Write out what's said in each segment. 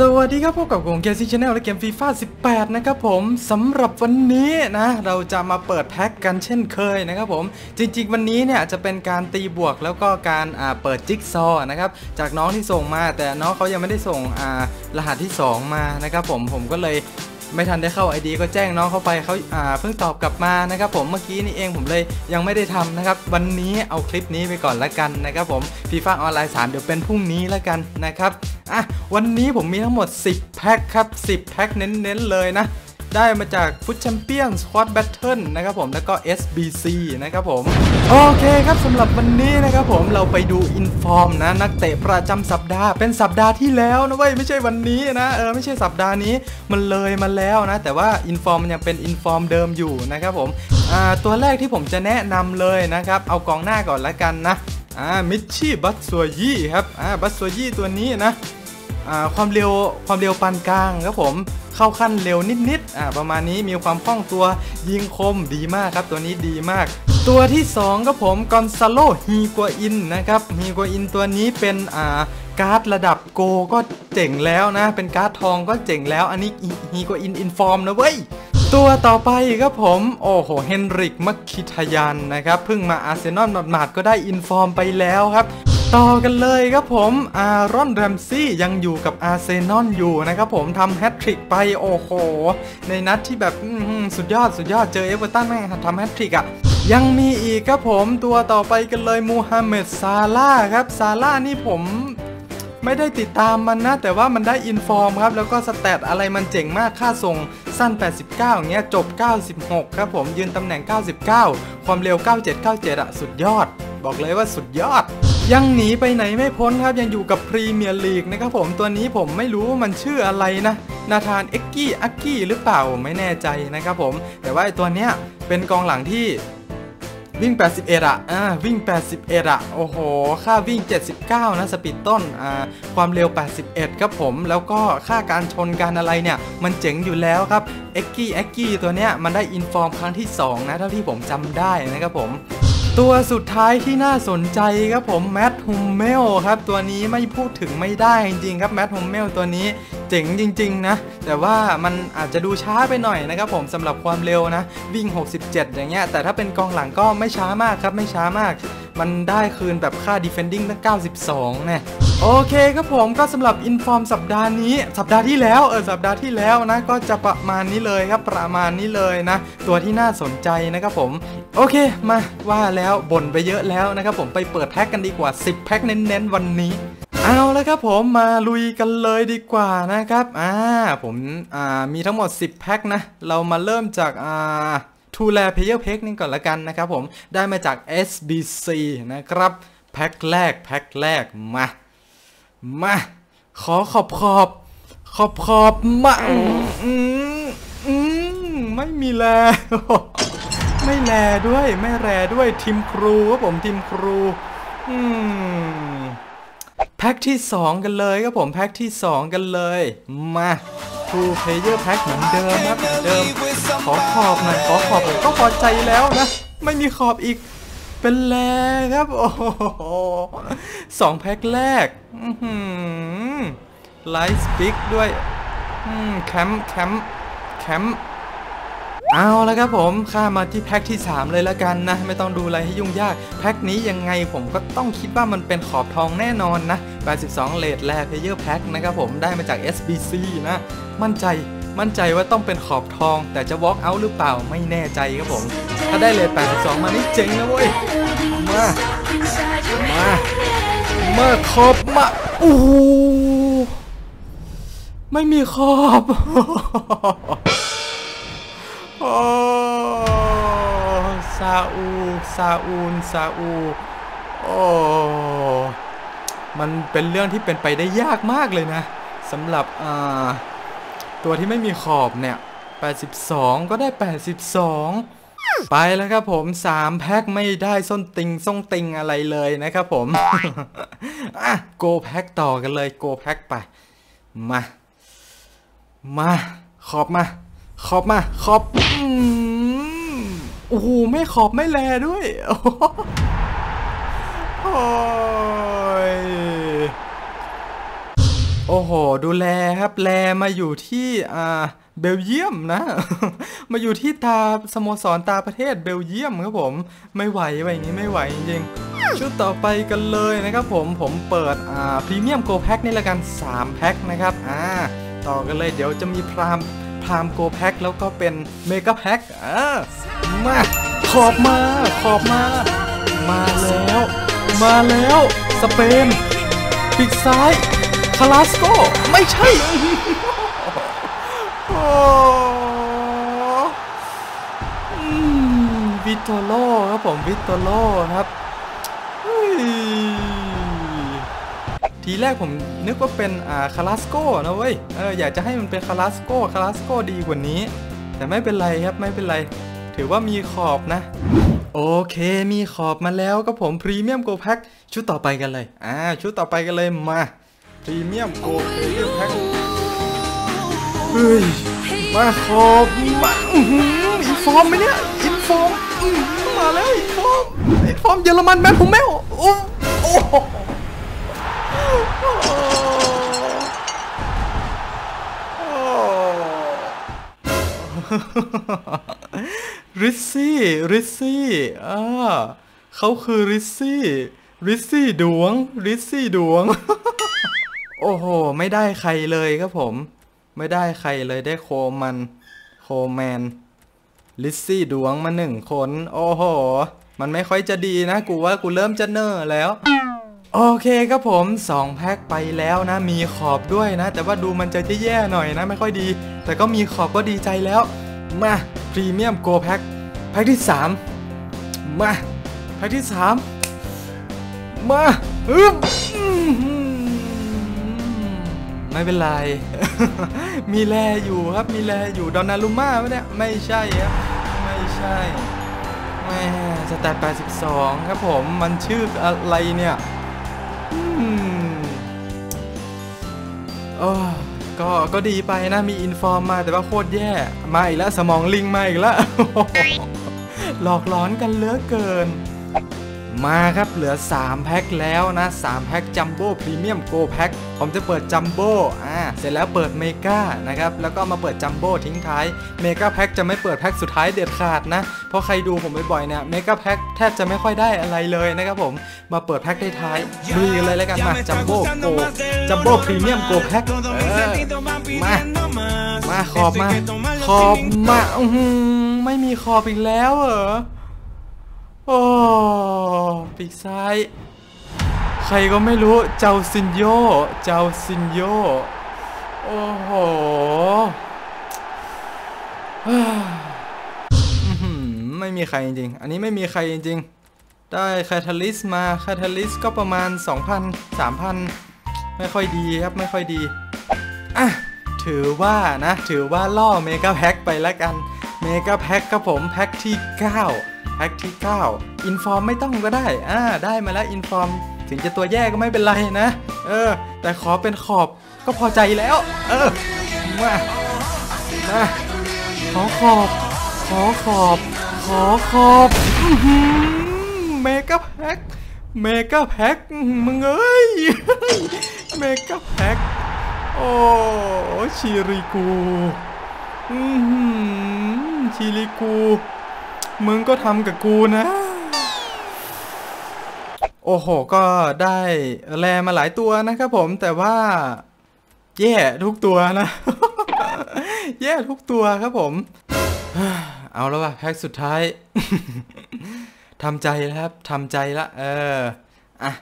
สวัสดีครับพบกับผมเกมซีชาแนลและเกมฟีฟ่า18 นะครับผมสำหรับวันนี้นะเราจะมาเปิดแพ็กกันเช่นเคยนะครับผมจริงๆ วันนี้เนี่ยจะเป็นการตีบวกแล้วก็การเปิดจิ๊กซอนะครับจากน้องที่ส่งมา แต่น้องเขายังไม่ได้ส่งรหัสที่ 2 มานะครับผมผมก็เลยไม่ทันได้เข้า ID ก็แจ้งน้องเข้าไปเขาาเพิ่งตอบกลับมานะครับผมเมื่อกี้นี่เองผมเลยยังไม่ได้ทำนะครับ วันนี้เอาคลิปนี้ไปก่อนละกันนะครับผมฟีฟ่าออนไลน์3เดี๋ยวเป็นพรุ่งนี้ละกันนะครับ อะวันนี้ผมมีทั้งหมด 10 แพ็คครับ 10 แพ็คเน้นๆเลยนะ ได้มาจากฟุตแชมเปี้ยนสควอตแบทเทิลนะครับผม แล้วก็ SBC นะครับผม โอเคครับสำหรับวันนี้นะครับผมเราไปดูอินฟอร์มนะ นักเตะประจำสัปดาห์เป็นสัปดาห์ที่แล้วนะเว้ย ไม่ใช่วันนี้นะเออไม่ใช่สัปดาห์นี้มันเลยมาแล้วนะ แต่ว่าอินฟอร์มมันยังเป็นอินฟอร์มเดิมอยู่นะครับผมอ่าตัวแรกที่ผมจะแนะนำเลยนะครับเอากองหน้าก่อนละกันนะ อ่ามิชชี่บัตซัวยี่ครับอ่าบัตซัวยี่ตัวนี้นะอ่าความเร็วความเร็วปานกลางครับผมเข้าขั้นเร็วนิดๆอ่าประมาณนี้มีความคล่องตัวยิงคมดีมากครับตัวนี้ดีมาก ตัวที่2ครับผมกอนซาโลฮีกัวอินนะครับฮีกัวอินตัวนี้เป็นอ่าการ์ดระดับโกก็เจ๋งแล้วนะ เป็นการ์ดทองก็เจ๋งแล้ว อันนี้ฮีกัวอินอินฟอร์มนะเว้ย ตัวต่อไปครับผม โอ้โห เฮนริกมักคิทยันนะครับเพิ่งมาอาร์เซนอลหมาดๆก็ได้อินฟอร์มไปแล้วครับต่อกันเลยครับผม อารอนแรมซี่ยังอยู่กับอาร์เซนอลอยู่นะครับผมทำแฮตทริกไปโอ้โห ในนัดที่แบบสุดยอดสุดยอดเจอเอเวอร์ตันแม่งทำแฮตทริกอะยังมีอีกครับผมตัวต่อไปกันเลยมูฮัมเหม็ดซาร่าครับซาร่านี่ผม ไม่ได้ติดตามมันนะ แต่ว่ามันได้อินฟอร์มครับ แล้วก็สแตทอะไรมันเจ๋งมากค่าส่งสั้น 89อย่างเงี้ยจบ 96 ครับผมยืนตำแหน่ง 99 ความเร็ว 9797อะสุดยอด บอกเลยว่าสุดยอด ยังหนีไปไหนไม่พ้นครับ ยังอยู่กับพรีเมียร์ลีกนะครับผมตัวนี้ผมไม่รู้ว่ามันชื่ออะไรนะ นาธานเอ็กกี้อักกี้หรือเปล่าไม่แน่ใจนะครับผม แต่ว่าตัวเนี้ยเป็นกองหลังที่ วิ่ง 81 อะ อ่า วิ่ง 81 อะ โอ้โห ค่าวิ่ง 79 นะ สปีดต้น อ่า ความเร็ว 81 ครับผม แล้วก็ค่าการชนการอะไรเนี่ย มันเจ๋งอยู่แล้วครับ เอ็กกี้ เอ็กกี้ ตัวเนี้ย มันได้อินฟอร์มครั้งที่ 2 นะ เท่าที่ผมจำได้นะครับผม ตัวสุดท้ายที่น่าสนใจครับผมแมทฮุมเมลครับตัวนี้ไม่พูดถึงไม่ได้จริงๆครับแมทฮุมเมลตัวนี้เจ๋งจริง ๆ นะ แต่ว่ามันอาจจะดูช้าไปหน่อยนะครับผมสำหรับความเร็วนะ วิ่ง 67 อย่างเงี้ย แต่ถ้าเป็นกองหลังก็ไม่ช้ามากครับ ไม่ช้ามาก มันได้คืนแบบค่า defending ตั้ง 92เนี่ย โอเคครับผมก็สำหรับอินฟอร์มสัปดาห์นี้ สัปดาห์ที่แล้วเออสัปดาห์ที่แล้วนะก็จะประมาณนี้เลยครับประมาณนี้เลยนะ ตัวที่น่าสนใจนะครับผม โอเคมาว่าแล้วบ่นไปเยอะแล้วนะครับผมไปเปิดแพ็กกันดีกว่า 10 แพ็กเน้นๆ วันนี้เอาแล้วครับผมมาลุยกันเลยดีกว่านะครับอ่าผมอ่ามีทั้งหมด 10 แพ็กนะ เรามาเริ่มจากอ่าทูแลเพเยอร์เพกนี่ก่อนละกันนะครับผมได้มาจาก SBC นะครับแพ็กแรกแพ็กแรกมา มา ขอขอบขอบขอบขอบมาอืมอืมไม่มีแลไม่แลด้วย ไม่แลด้วยทีมครูครับผมทีมครู อืมแพ็กที่ 2 กันเลยครับผมแพ็กที่ 2 กันเลย มา Two Player Pack เหมือนเดิมครับเหมือนเดิม ขอขอบหน่อยขอขอบก็พอใจแล้วนะ ไม่มีขอบอีก เป็นแลครับ โอ้โหสองแพ็คแรกไลท์สปิกด้วยแคมป์แคมป์แคมป์เอาแล้วครับผมข้ามาที่แพ็คที่ 3 เลยละกันนะ ไม่ต้องดูอะไรให้ยุ่งยาก แพ็คนี้ยังไงผมก็ต้องคิดว่ามันเป็นขอบทองแน่นอนนะ 82เลดแลเพเยอร์แพ็คนะครับผมได้มาจาก SBC นะ มั่นใจ มั่นใจว่าต้องเป็นขอบทอง แต่จะ walk out หรือเปล่าไม่แน่ใจครับผม ถ้าได้เลท82 มานี่เจ๋งนะเว้ย มา มามาขอบมาโอ้ไม่มีขอบโอ้ซาอูซาอูนซาอูโอ้มันเป็นเรื่องที่เป็นไปได้ยากมากเลยนะสำหรับอ่า ตัวที่ไม่มีขอบเนี่ย 82 ก็ได้ 82 ไปแล้วครับผม 3 แพ็คไม่ได้ส้นติงส้งติงอะไรเลยนะครับผมอะโกแพ็คต่อกันเลยโกแพ็คไป มา มา ขอบมา ขอบมา ขอบโอ้โหไม่ขอบไม่แลด้วย โอ้ โอ้โห ดูแลครับ แลมาอยู่ที่อ่าเบลเยียมนะ มาอยู่ที่ตาสโมสรตาประเทศเบลเยียมครับผม ไม่ไหวไว้อย่างนี้ไม่ไหวจริงชุดต่อไปกันเลยนะครับผม ผมเปิดอ่าพรีเมียมโกแพ็คนี่ละกัน 3 แพ็คนะครับ อ่า ต่อกันเลยเดี๋ยวจะมีพรามพรามโกแพ็คแล้วก็เป็นเมกะแพ็คอ่ามาขอบมาขอบมา มาแล้ว มาแล้ว สเปนปีกซ้าย คาลาสโกไม่ใช่ โอ้อืมวิตโลครับผมวิตโลครับทีแรกผมนึกว่าเป็นอ่าคาลาสโกนะเว้ยเอออยากจะให้มันเป็นคาลาสโกคาลาสโกดีกว่านี้ แต่ไม่เป็นไรครับไม่เป็นไร ถือว่ามีขอบนะ โอเคมีขอบมาแล้วก็ผมพรีเมียมโกแพ็คชุดต่อไปกันเลยอ่าชุดต่อไปกันเลยมา พรีเมียมโกพรีเมียมแพ็คเฮ้ยมาขอบมาอืมอินฟอร์มไหมเนี่ยอินฟอร์มมาแล้วอินฟอร์มอินฟอร์มเยอรมันแมนผมแมวโอ้โอ้โหโอ้ริซซี่ริซซี่อ่าเขาคือริซซี่ริซซี่ดวงริซซี่ดวง อ้โห ไม่ได้ใครเลยครับผม ไม่ได้ใครเลยได้โคมัน โคแมน ลิซซี่ดวงมาหนึ่งคน โอ้โห มันไม่ค่อยจะดีนะ กูว่ากูเริ่มจะเนอร์แล้ว โอเคครับผม 2 แพ็คไปแล้วนะ มีขอบด้วยนะ แต่ว่าดูมันจะแย่ๆหน่อยนะ ไม่ค่อยดี แต่ก็มีขอบก็ดีใจแล้ว มาพรีเมียมโกแพ็คแพ็คที่ 3 มาแพ็คที่ 3 มาอึ๊บอื้อหือ ไม่เป็นไร มีแลอยู่ครับมีแลอยู่ดอนนารุม่าไหมเนี่ยไม่ใช่ครับไม่ใช่แม่สแตท82 ครับผมมันชื่ออะไรเนี่ยอืมโอ้ก็ก็ดีไปนะมีอินฟอร์มมาแต่ว่าโคตรแย่มาอีกแล้วสมองลิงมาอีกแล้วหลอกหลอนกันเลือเกิน มาครับเหลือ 3 แพ็คแล้วนะ3แพ็คจัมโบ้พรีเมียมโกแพ็คผมจะเปิดจัมโบ้อ่าเสร็จแล้วเปิดเมกานะครับแล้วก็มาเปิดจัมโบ้ทิ้งท้ายเมกาแพ็คจะไม่เปิดแพ็คสุดท้ายเด็ดขาดนะเพราะใครดูผมบ่อยๆเนี่ยเมกาแพ็คแทบจะไม่ค่อยได้อะไรเลยนะครับผมมาเปิดแพ็คท้ายๆลุยกันเลยแล้วกันมาจัมโบ้โกจัมโบ้พรีเมียมโกแพ็คเออมามาขอบมาขอบมาอื้อหือไม่มีขอบอีกแล้วเหรอ โอ้ปีกซ้าย ใครก็ไม่รู้เจ้าซินโยเจ้าซินโยโอ้โหไม่มีใครจริงๆ อันนี้ไม่มีใครจริงๆ ได้คาทาลิสมาคาทาลิสก็ประมาณ 2,000 3,000 ไม่ค่อยดีครับ ไม่ค่อยดี อะ ถือว่านะ ถือว่าล่อเมกาแพ็คไปแล้วกัน เมกาแพ็คครับผม แพ็คที่ 9 แพ็คที่ 9 อินฟอร์มไม่ต้องก็ได้ อ่า ได้มาแล้วอินฟอร์มถึงจะตัวแย่ก็ไม่เป็นไรนะ เออ แต่ขอเป็นขอบก็พอใจแล้ว เออมามาขอขอบ ขอขอบ ขอขอบเมกาแพ็คเมกาแพ็คมึงเอ้ยเมกาแพ็คโอ้ชิริกูอือหือชิริกู มึงก็ทำกับกูนะ โอ้โห ก็ได้แลมาหลายตัวนะครับผมแต่ว่า แย่ทุกตัวนะ แย่ทุกตัวครับผม เอาแล้วว่ะแพ็คสุดท้ายทำใจแล้วครับทำใจละ เออ อะ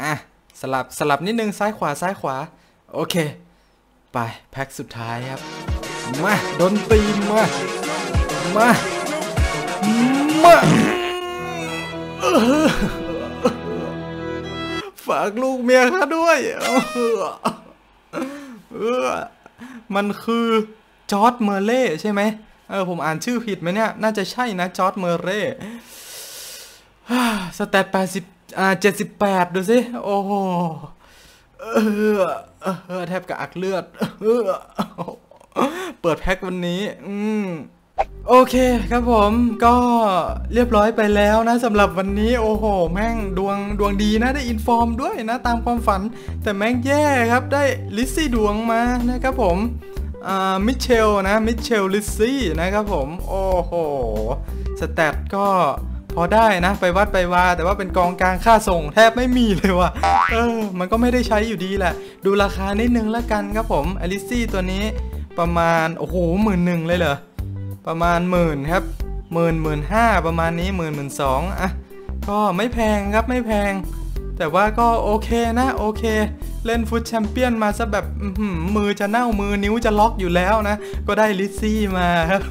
อะ สลับสลับนิดนึงซ้ายขวาซ้ายขวา โอเค ไป แพ็คสุดท้ายครับ มาดนตรีมา มา มาฝากลูกเมียข้าด้วยเออมันคือจอร์ดเมอร์เล่ใช่ไหมเออผมอ่านชื่อผิดไหมเนี่ย น่าจะใช่นะจอร์ดเมอร์เล่สแตทแปดสิบอ่าเจ็ดสิบแปดดูสิ โอ้โหเออแทบกระอักเลือดเออเปิดแพ็ควันนี้ อืม โอเคครับผมก็เรียบร้อยไปแล้วนะสำหรับวันนี้โอ้โห แม่งดวงดวงดีนะได้อินฟอร์มด้วยนะตามความฝัน แต่แม่งแย่ครับได้ลิซซี่ดวงมานะครับผมอ่ามิเชลนะมิเชลลิซซี่นะครับผม โอ้โหสแตทก็พอได้นะ ไปวัดไปวา แต่ว่าเป็นกองกลางค่าส่งแทบไม่มีเลยว่ะเออ มันก็ไม่ได้ใช้อยู่ดีแหละ ดูราคานิดนึงแล้วกันครับผมอลิซี่ตัวนี้ประมาณ โอ้โหหมื่นหนึ่งเลยเหรอ ประมาณหมื่นครับหมื่นหมื่นห้าประมาณนี้หมื่นหมื่นสองอะก็ไม่แพงครับไม่แพง แต่ว่าก็โอเคนะโอเค เล่นฟุตแชมเปี้ยนมาซะแบบมือจะเน่ามือนิ้วจะล็อกอยู่แล้วนะ ก็ได้ลิซซี่มาครับ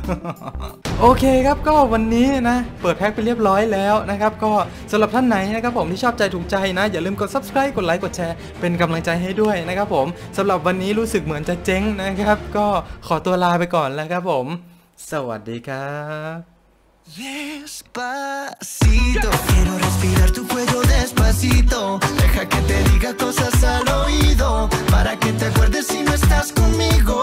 โอเคครับก็วันนี้นะ เปิดแพ็คไปเรียบร้อยแล้วนะครับ ก็สำหรับท่านไหนนะครับผมที่ชอบใจถูกใจนะ อย่าลืมกด subscribe กดไลค์กดแชร์เป็นกำลังใจให้ด้วยนะครับผมสำหรับวันนี้รู้สึกเหมือนจะเจ๊งนะครับ ก็ขอตัวลาไปก่อนแล้วครับผม สวัสดีครับ Despacito, quiero respirar tu cuello despacito. Deja que te diga cosas al oído, para que te acuerdes si no estás conmigo.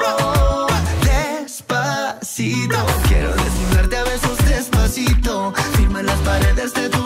Despacito, quiero desnudarte a besos despacito. Firma las paredes de tu